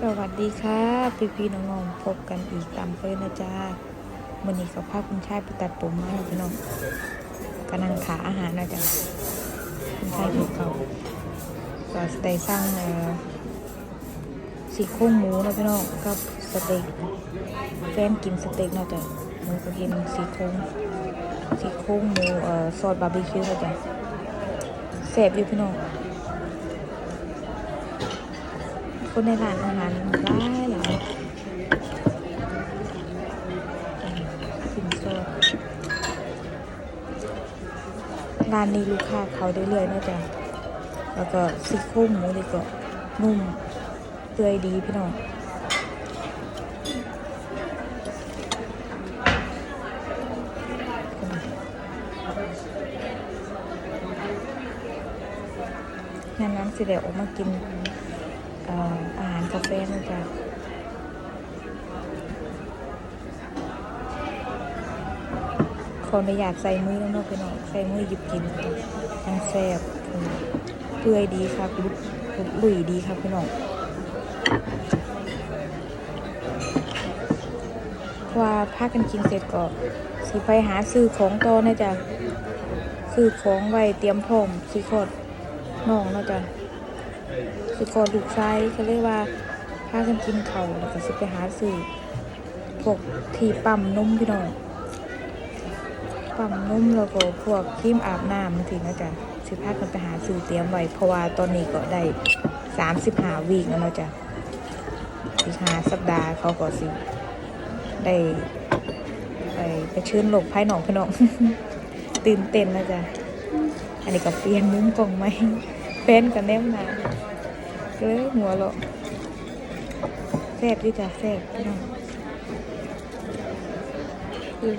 สวัสดีค่ะพี่พี่ๆน้องๆพบกันอีกตามเคยนะจ๊ะมื่อนี้กับภาพคุณชายไปตัดผมมาแล้วพี่น้องกำลังขาอาหารนะจ๊ะคุณชายถูกเขาก็สเต็กสร้างเอ่อซี่โครงหมูนะพี่น้องกับสเต็กแฟนกินสเต็กนะจ๊ะหนูก็กินซี่โครงซี่โครงหมูเอ่อซอสบาร์บีคิวนะจ๊ะแซ่บอยู่พี่น้อง คนในร้านอาหารหลายหลายสินสอร้านนี้ลูกค้าเขาเรื่อยๆนะจ๊ะแล้วก็ซี่โครงหมูนี่ก็นุ่มเปื่อยดีพี่น้องงั้นนั้นสิเดี๋ยวออกมากินเอ่ออา กาแฟนะจ๊ะขออนุญาตใส่มือนาะพี่น้องใส่มือหยิบกินยังแซ่บเปื่อยดีครับลุกลุยดีครับพี่น้องว่าพากันกินเสร็จก็สิไปหาซื้อของต่อนะจ๊ะซื้อของไว้เตรียมพร้อมสิคลอดน้องนาะจ๊ะ สิกอดูกไซเขาเรียกว่าพากันกินเขาแล้วก็สิไปหาสื่อพวกที่ปั๊มนมพี่น้องปั๊มนมแล้วก็พวกครีมอาบน้ำทีนะจ๊ะสิพากันไปหาสื่อเตรียมไว้เพราะว่าตอนนี้ก็ได้สามสิบห้าวีคแล้วเนาะจ๊ะอีกห้าสัปดาห์เขาก็สิได้ไปไปเชิญโลกภายนอกพี่น้องตื่นเต้นนะจ๊ะอันนี้ก็เปลี่ยนมุมกล่องไหมแฟนกันแนมหนา ก็เลยหัวเราะแซ่บดีจ้ะแซ่บพี่น้องคือ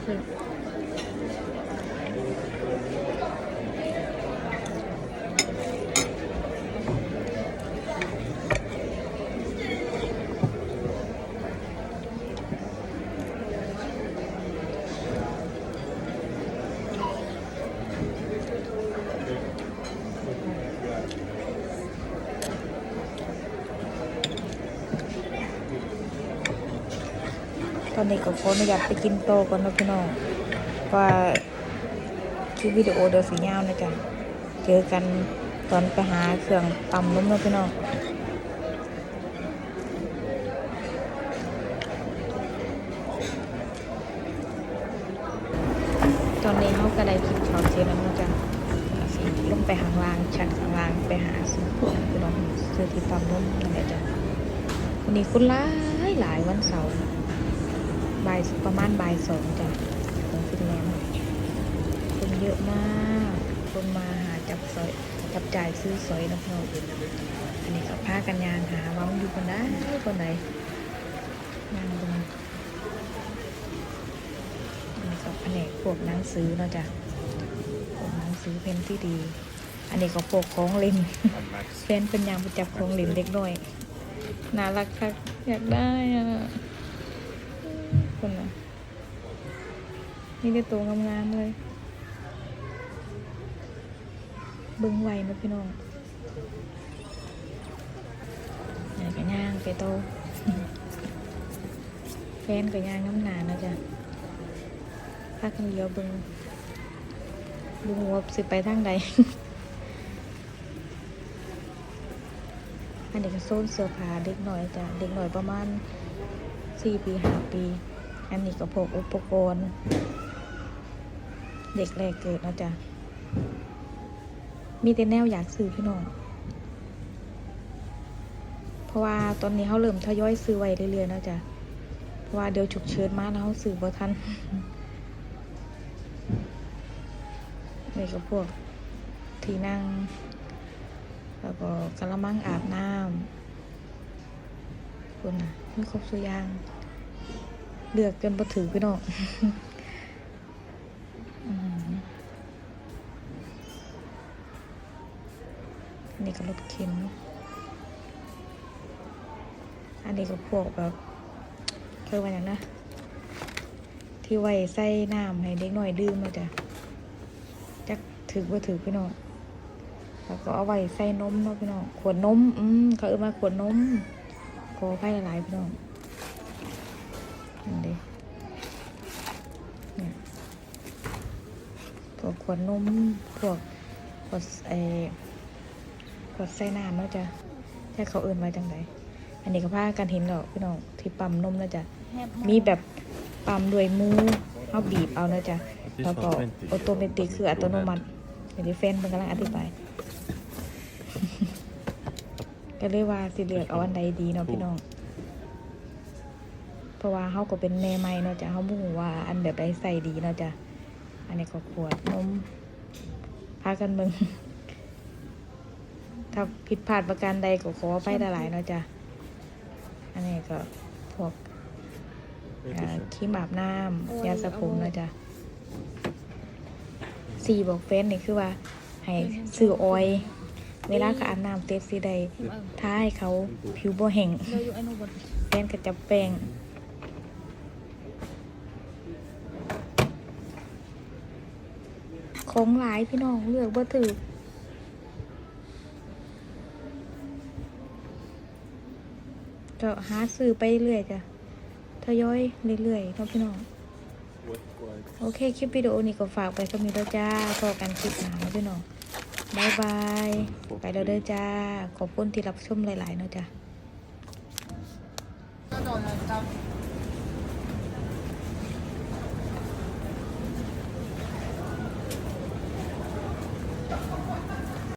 ตอนนี้ก็ขออนุญาตไปกินโตก่อนนะพี่น้องว่าคลิปวิดีโอเดี๋ยวสียาวนะจ๊ะเจอกันตอนไปหาเครื่องตำนุ่มนะพี่น้องตอนนี้เขาก็ได้กินข้าวเสร็จแล้วนะจ๊ะลงไปข้างล่างชั้นข้างล่างไปหาซื้อพวกพี่น้องซื้อที่ตำนุ่มนั่นแหละจ้ะวันนี้คนหลายหลายวันเสาร์ บ่ายประมาณบ่ายสองจ้ะของฟินแลนด์คนเยอะมาก คนมาหาจับสอยจับจ่ายซื้อสอยนะพี่น้องอันนี้ก็พากันยางหาว่ามันอยู่คนได้คนไหนยางตรงอันนี้ก็แผนกพวกหนังสือเนาะจ้ะพวกหนังสือเพนที่ดี อันนี้ก็พวกของเล่นแฟนเป็นยางไปจับของเล่นเล็กน้อยน่ารักคักอยากได้อะ นี่ได้ตัวงามๆเลย เบิ้งไวนะพี่น้องไหนก็ย่างไปโต แฟนก็ย่างน้ำหนานะจ๊ะพากันเลี้ยวเบิ้งเบิ้งว่าสิไปทางใด อันนี้ก็โซนเสื้อผ้าเด็กหน่อยจ้ะ เด็กหน่อยประมาณสี่ปีห้าปี อันนี้ก็พวกอุปกรณ์ เด็กแรกเกิดนาะจ๊ะ มีแต่แนวอยากซื้อพี่น้อง เพราะว่าตอนนี้เขาเริ่มทยอยซื้อไว้เรื่อยๆนาะจ๊ะ เพราะว่าเดี๋ยวฉุกเฉินมาแล้วเขาซื้อบ่ทันนี่ก็พวกที่นั่ง แล้วก็กระมังอาบน้ำคุณน่ะมีครบสุอยาง เลือกจนบ่ถือพี่น้อง อืม อันนี้ก็รถเข็น อันนี้ก็พวกแบบเคยว่าอย่างนะ ที่ไว้ใส่น้ำให้เด็กหน่อยดื่มมาจ้ะจักถือว่าถือพี่น้องแล้วก็เอาไว้ใส่นมเนาะพี่น้องขวดนม อืมเขาเออมาขวดนมขอไพ่หลายพี่น้องนี่เด้เนี่ยพวกขวดนมพวกขวดไอ ขวดใส่น้ำเนาะจ้ะแค่เขาเอื่นไว้จังไดอันนี้ก็พากันเห็นแล้วพี่น้องที่ปั๊มนมเนาะจ้ะมีแบบปั๊มด้วยมือเอาบีบเอาเนาะจ้ะแล้วก็ออโตเมติกคืออัตโนมัติเดี๋ยวนี้แฟนมันกำลังอธิบายก็เลยว่าสิเลือกเอาอันใดดีเนาะพี่น้อง เพราะว่าเฮาก็เป็นแม่ใหม่เนาะจ้ะเฮาบ่ฮู้ว่าอันแบบใดใส่ดีเนาะจ้ะอันนี้ก็ขวดนมพากันเบิ่ง ถ้าผิดพลาดประการใดก็ขอไปหลายๆเนาะจ้ะ อันนี้ก็พวกครีมอาบน้ำยาสระผมเนะจ๊ะสี่บอกเฟนนี่คือว่า ให้ซื้อออย เวลาเขาอาบน้ำเต็ดสิได้ท้าให้เขาผิวบ่แห้งเราอยู่ไอ้นู่นบนแฟนก็จับแป้งของหลายพี่น้องเลือกบ่ถือ จะหาซื้อไปเรื่อยจ้ะทยอยเรื่อยๆเนาะพี่น้อง โอเค คลิปวิดีโอนี้ก็ฝากไปสมีแล้วจ้าพอกันคลิปหนาวพี่น้องบายบาย ไปแล้วเด้อจ้า ขอบคุณที่รับชมหลายๆเนาะจ้า